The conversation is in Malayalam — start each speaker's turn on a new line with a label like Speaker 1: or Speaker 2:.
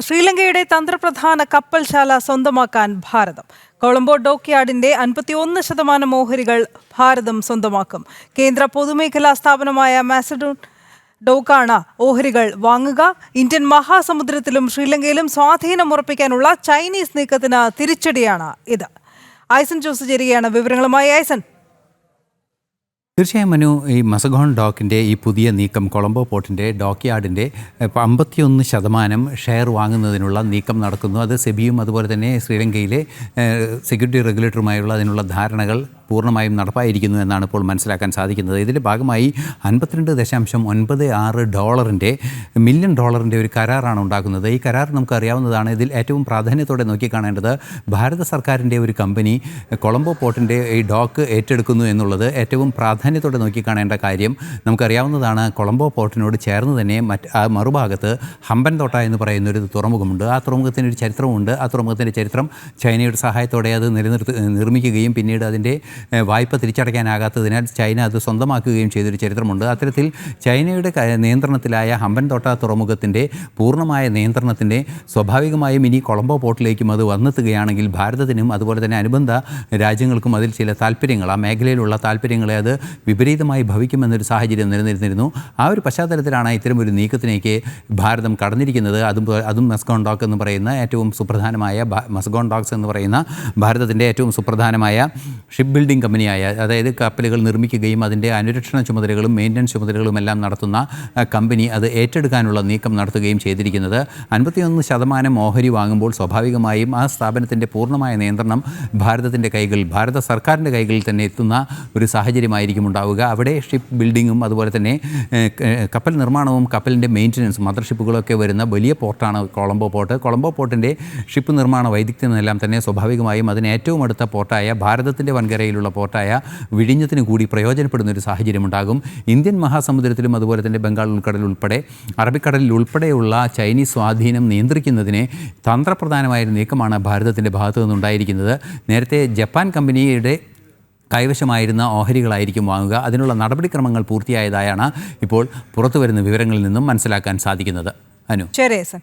Speaker 1: ശ്രീലങ്കയുടെ തന്ത്രപ്രധാന കപ്പൽശാല സ്വന്തമാക്കാൻ ഭാരതം. കൊളംബോ ഡോക്യാർഡിന്റെ അൻപത്തിയൊന്ന് ശതമാനം ഓഹരികൾ ഭാരതം സ്വന്തമാക്കും. കേന്ദ്ര പൊതുമേഖലാ സ്ഥാപനമായ മാസഡോൺ ഡോക്കാണ് ഓഹരികൾ വാങ്ങുക. ഇന്ത്യൻ മഹാസമുദ്രത്തിലും ശ്രീലങ്കയിലും സ്വാധീനം ഉറപ്പിക്കാനുള്ള ചൈനീസ് നീക്കത്തിന് തിരിച്ചടിയാണ് ഇത്. ഐസൻ ജോസ് ചേരുകയാണ് വിവരങ്ങളുമായി. ഐസൻ
Speaker 2: തീർച്ചയായും മനു ഈ മസഗോൺ ഡോക്കിന്റെ ഈ പുതിയ നീക്കം കൊളംബോ പോർട്ടിന്റെ ഡോക്യാർഡിന്റെ അമ്പത്തിയൊന്ന് ശതമാനം ഷെയർ വാങ്ങുന്നതിനുള്ള നീക്കം നടക്കുന്നു. അത് സെബിയും അതുപോലെ തന്നെ ശ്രീലങ്കയിലെ സെക്യൂരിറ്റി റെഗുലേറ്ററുമായുള്ള അതിനുള്ള ധാരണകൾ പൂർണമായും നടപ്പായിരിക്കുന്നു എന്നാണ് ഇപ്പോൾ മനസ്സിലാക്കാൻ സാധിക്കുന്നത്. ഇതിന്റെ ഭാഗമായി അൻപത്തിരണ്ട് ദശാംശം ഒൻപത് ആറ് ഡോളറിന്റെ മില്യൺ ഡോളറിന്റെ ഒരു കരാറാണ് ഉണ്ടാക്കുന്നത്. ഈ കരാർ നമുക്ക് അറിയാവുന്നതാണ്. ഇതിൽ ഏറ്റവും പ്രാധാന്യത്തോടെ നോക്കിക്കാണേണ്ടത് ഭാരത സർക്കാരിന്റെ ഒരു കമ്പനി കൊളംബോ പോർട്ടിന്റെ ഈ ഡോക്ക് ഏറ്റെടുക്കുന്നു എന്നുള്ളത് ഏറ്റവും പ്രാധാന്യത്തോടെ നോക്കിക്കാണേണ്ട കാര്യം. നമുക്കറിയാവുന്നതാണ് കൊളംബോ പോർട്ടിനോട് ചേർന്ന് തന്നെ മറ്റ് മറുഭാഗത്ത് ഹമ്പൻ തോട്ട എന്ന് പറയുന്ന ഒരു തുറമുഖമുണ്ട്. ആ തുറമുഖത്തിന്റെ ഒരു ചരിത്രമുണ്ട് ആ തുറമുഖത്തിന്റെ ചരിത്രം ചൈനയുടെ സഹായത്തോടെ അത് നിലനിർത്തി നിർമ്മിക്കുകയും പിന്നീട് അതിന്റെ വായ്പ തിരിച്ചടയ്ക്കാനാകാത്തതിനാൽ ചൈന അത് സ്വന്തമാക്കുകയും ചെയ്തൊരു ചരിത്രമുണ്ട്. അത്തരത്തിൽ ചൈനയുടെ നിയന്ത്രണത്തിലായ ഹമ്പൻ തോട്ട തുറമുഖത്തിന്റെ പൂർണമായ നിയന്ത്രണത്തിന്റെ സ്വാഭാവികമായും ഇനി കൊളംബോ പോർട്ടിലേക്കും അത് വന്നെത്തുകയാണെങ്കിൽ ഭാരതത്തിനും അതുപോലെ തന്നെ അനുബന്ധ രാജ്യങ്ങൾക്കും അതിൽ ചില താല്പര്യങ്ങൾ ആ മേഖലയിലുള്ള താല്പര്യങ്ങളെ അത് വിപരീതമായി ഭവിക്കുമെന്നൊരു സാഹചര്യം നിലനിന്നിരുന്നു. ആ ഒരു പശ്ചാത്തലത്തിലാണ് ഇത്തരം ഒരു നീക്കത്തിലേക്ക് ഭാരതം കടന്നിരിക്കുന്നത്. അതും അതും മെസ്കോൺ ഡോക്ക് എന്ന് പറയുന്ന ഏറ്റവും സുപ്രധാനമായ മെസ്കോൺ ഡോക്സ് എന്ന് പറയുന്ന ഭാരതത്തിന്റെ ഏറ്റവും സുപ്രധാനമായ ഷിപ്പ് ബിൽഡിംഗ് കമ്പനിയായ അതായത് കപ്പലുകൾ നിർമ്മിക്കുകയും അതിന്റെ അനുരക്ഷണ ചുമതലകളും മെയിന്റനൻസ് ചുമതലകളും എല്ലാം നടത്തുന്ന കമ്പനി അത് ഏറ്റെടുക്കാനുള്ള നീക്കം നടത്തുകയും ചെയ്തിരിക്കുന്നത്. അൻപത്തിയൊന്ന് ശതമാനം ഓഹരി വാങ്ങുമ്പോൾ സ്വാഭാവികമായും ആ സ്ഥാപനത്തിന്റെ പൂർണമായ നിയന്ത്രണം ഭാരതത്തിന്റെ കൈകളിൽ ഭാരത സർക്കാരിന്റെ കൈകളിൽ തന്നെ എത്തുന്ന ഒരു സാഹചര്യമായിരിക്കും ഉണ്ടാവുക. അവിടെ ഷിപ്പ് ബിൽഡിങ്ങും അതുപോലെ തന്നെ കപ്പൽ നിർമ്മാണവും കപ്പലിന്റെ മെയിന്റനൻസും മദർഷിപ്പുകളൊക്കെ വരുന്ന വലിയ പോർട്ടാണ് കൊളംബോ പോർട്ട്. കൊളംബോ പോർട്ടിന്റെ ഷിപ്പ് നിർമ്മാണ വൈദഗ്ധ്യം എല്ലാം തന്നെ സ്വാഭാവികമായും അതിന് ഏറ്റവും അടുത്ത പോർട്ടായ ഭാരതത്തിന്റെ വൻകരയിലുള്ള പോർട്ടായ വിഴിഞ്ഞത്തിന് കൂടി പ്രയോജനപ്പെടുന്ന ഒരു സാഹചര്യമുണ്ടാകും. ഇന്ത്യൻ മഹാസമുദ്രത്തിലും അതുപോലെ തന്നെ ബംഗാൾ ഉൾക്കടൽ ഉൾപ്പെടെ അറബിക്കടലിൽ ഉൾപ്പെടെയുള്ള ചൈനീസ് സ്വാധീനം നിയന്ത്രിക്കുന്നതിനെ തന്ത്രപ്രധാനമായ നീക്കമാണ് ഭാരതത്തിന്റെ ഭാഗത്തു നിന്നുണ്ടായിരിക്കുന്നത്. നേരത്തെ ജപ്പാൻ കമ്പനിയുടെ കൈവശമായിരുന്ന ഓഹരികളായിരിക്കും വാങ്ങുക. അതിനുള്ള നടപടിക്രമങ്ങൾ പൂർത്തിയായതായാണ് ഇപ്പോൾ പുറത്തുവരുന്ന വിവരങ്ങളിൽ നിന്നും മനസ്സിലാക്കാൻ സാധിക്കുന്നത്. അനു.
Speaker 1: ശരി ഐസൻ